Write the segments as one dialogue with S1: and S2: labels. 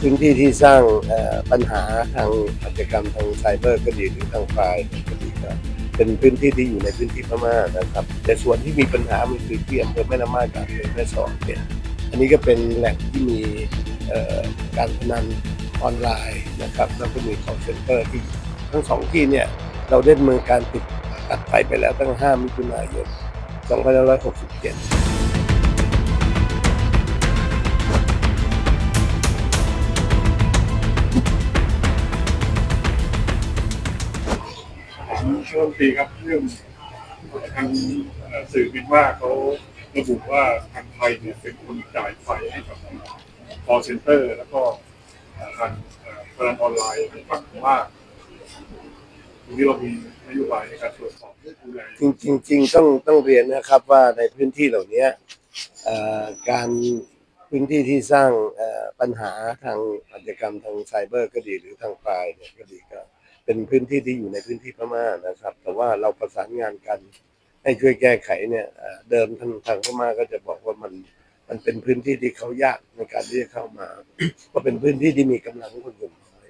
S1: พื้นที่ที่สร้างปัญหาทางอาชกรรมทางไซเบอร์ก็ดีหรือทางไฟล์ก็ดีก็เป็นพื้นที่ที่อยู่ในพื้นที่พม่านะครับ แต่ส่วนที่มีปัญหามันคือที่อำเภอแม่ละมาดกับอำเภอแม่สอดเนี่ยอันนี้ก็เป็นแหล่งที่มีการพนันออนไลน์นะครับแล้วก็มี call center ที่ทั้งสองที่เนี่ยเราได้ดำเมืองการติดตัดไฟไปแล้วตั้ง 5 มิถุนายน2567
S2: ถามรัฐมนตรีครับเรื่องทางเอ่อสื่อบินว่าเขาระบุว่าทางไทยเนี่ยเป็นคนจ่ายไฟให้กับ call center แล้วก็ทางพนันออนไลน์ในฝั่งว่าตรงนี้เรามีนโยบายในการตรวจสอบดูแล
S1: จริงจริงต้องต้องเรียนนะครับว่าในพื้นที่เหล่านี้การพื้นที่ที่สร้างปัญหาทางอาชญากรรมทางไซเบอร์ก็ดีหรือทางไฟเนี่ยก็ดีก็ เป็นพื้นที่ที่อยู่ในพื้นที่พม่านะครับ แต่ว่าเราประสานงานกัน ให้ช่วยแก้ไขเนี่ยเอ่อเดิมทางทางพม่าก็จะบอกว่ามันมันเป็นพื้นที่ที่เขายากในการที่จะเข้ามา เพราะเป็นพื้นที่ที่มีกำลังคนอยู่น้อย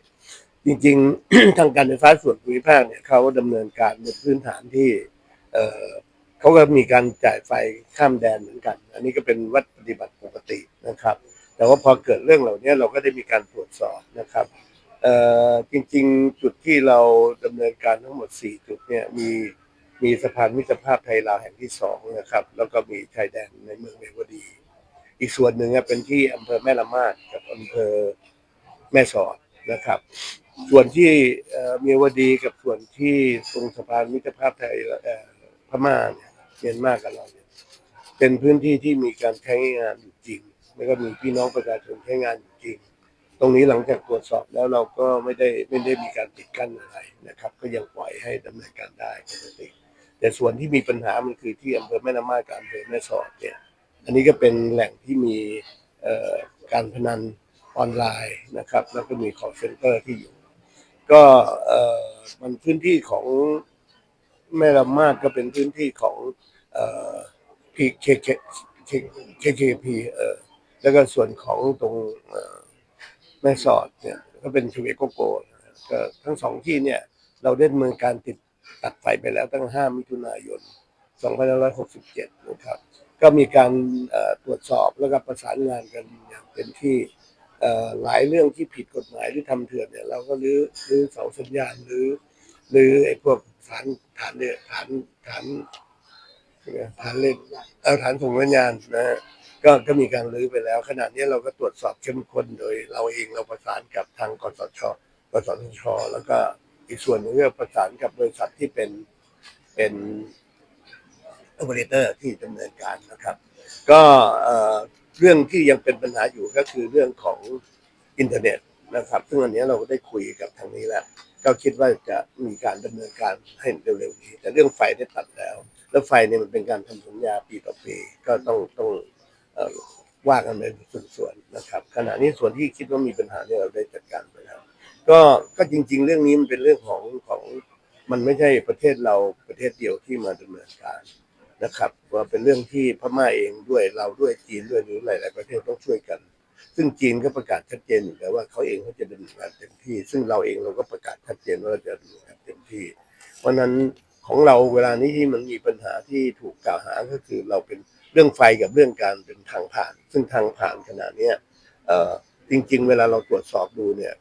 S1: จริงๆ ทางการไฟฟ้าส่วนภูมิภาคเนี่ยเขาดำเนินการบนพื้นฐานที่เอ่อเขาก็มีการจ่ายไฟข้ามแดนเหมือนกัน อันนี้ก็เป็นวัดปฏิบัติปกตินะครับ แต่ว่าพอเกิดเรื่องเหล่านี้เราก็ได้มีการตรวจสอบนะครับ เอ่อจริงๆ จุดที่เราดำเนินการทั้งหมด 4 จุดเนี่ยมีมีสะพานมิตรภาพไทยลาวแห่งที่สองนะครับ แล้วก็มีชายแดนในเมืองเมวดี อีกส่วนหนึ่งเป็นที่อำเภอแม่ละมาดกับอำเภอแม่สอดนะครับ ส่วนที่เมียวดีกับส่วนที่ตรงสะพานมิตรภาพไทยพม่าเนี่ยเมียนมากับเราเนี่ยเป็นพื้นที่ที่มีการใช้งานอยู่จริง แล้วก็มีพี่น้องประชาชนใช้งานอยู่จริง ตรงนี้หลังจากตรวจสอบแล้วเราก็ไม่ได้ไม่ได้มีการปิดกั้นอะไรนะครับ ก็ยังปล่อยให้ดำเนินการได้ปกติ แต่ส่วนที่มีปัญหามันคือที่อำเภอแม่ละมากับอำเภอแม่สอดเนี่ยอันนี้ก็เป็นแหล่งที่มีการพนันออนไลน์นะครับ แล้วก็มี call center ที่อยู่ ก็มันพื้นที่ของแม่ละมาดก็เป็นพื้นที่ของเอ่อพีเคเคเคเคพีเออแล้วก็ส่วนของตรง แม่สอดเนี่ยก็เป็นชูเวโกโกก็ทั้งสองที่เนี่ย เราได้ดำเมืองการติดตัดไฟไปแล้วตั้ง 5 มิถุนายน 2567 นะครับ ก็มีการตรวจสอบแล้วก็ประสานงานกันอย่างเต็มที่หลายเรื่องที่ผิดกฎหมายหรือทำเถื่อนเนี่ยเราก็รื้อรื้อเสาสัญญาณหรือหรือไอ้พวกฐานฐานเนี่ยฐานฐานฐานเล่นเอาฐานส่งสัญญาณนะฮะ ก็ก็มีการรื้อไปแล้ว ขณะนี้เราก็ตรวจสอบเข้มข้นโดย เราเองเราประสานกับทางกสชกสทชแล้วก็อีกส่วนหนึงก็ประสานกับบริษัทที่เป็นเป็นโอเปอเรเตอร์ที่ดำเนินการนะครับ ก็เอ่อเรื่องที่ยังเป็นปัญหาอยู่ก็คือเรื่องของอินเทอร์เน็ตนะครับ ซึ่งอันนี้เราก็ได้คุยกับทางนี้แล้ว ก็คิดว่าจะมีการดำเนินการให้เร็วๆนี้ แต่เรื่องไฟได้ตัดแล้ว แล้วไฟเนี่ยมันเป็นการทำสัญญาปีต่อปีก็ต้องต้อง ว่ากันเป็นส่วนๆนะครับ ขณะนี้ส่วนที่คิดว่ามีปัญหาเนี่ยเราได้จัดการไปแล้วก็ก็จริง ๆ เรื่องนี้มันเป็นเรื่องของของมันไม่ใช่ประเทศเราประเทศเดียวที่มาดำเนินการนะครับว่าเป็นเรื่องที่พม่าเองด้วยเราด้วยจีนด้วยหรือหลาย ๆ ประเทศต้องช่วยกัน ซึ่งจีนก็ประกาศชัดเจนอยู่แล้วว่าเขาเองเขาจะดำเนินการเต็มที่ ซึ่งเราเองเราก็ประกาศชัดเจนว่าเราจะดำเนินการเต็มที่ เพราะนั้นของเราเวลานี้ที่มันมีปัญหาที่ถูกกล่าวหาก็คือเราเป็น เรื่องไฟกับเรื่องการเป็นทางผ่าน ซึ่งทางผ่านขนาดนี้ยจริง ๆ เวลาเราตรวจสอบดูเนี่ย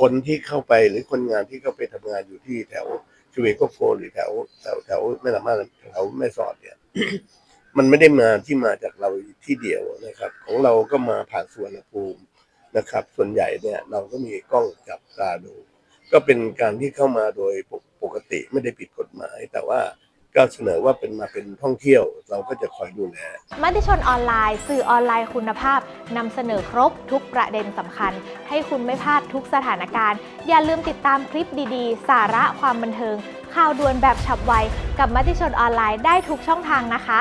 S1: คนที่เข้าไปหรือคนงานที่เข้าไปทำงานอยู่ที่แถวชเวโกโกหรือแถวแถวแถวแม่ละมาแถวแม่สอดเนี่ย มันไม่ได้มาที่มาจากเราที่เดียวนะครับ ของเราก็มาผ่านสวนภูมินะครับ ส่วนใหญ่เนี่ย เราก็มีกล้องจับตาดู ก็เป็นการที่เข้ามาโดยปกปกติไม่ได้ผิดกฎหมาย แต่ว่า ก็เสนอว่าเป็นมาเป็นท่องเที่ยว เราก็จะคอยดูแล
S3: มติชนออนไลน์ สื่อออนไลน์คุณภาพนำเสนอครบทุกประเด็นสำคัญ ให้คุณไม่พลาดทุกสถานการณ์ อย่าลืมติดตามคลิปดีๆ สาระความบันเทิง ข่าวด่วนแบบฉับไว กับมติชนออนไลน์ได้ทุกช่องทางนะคะ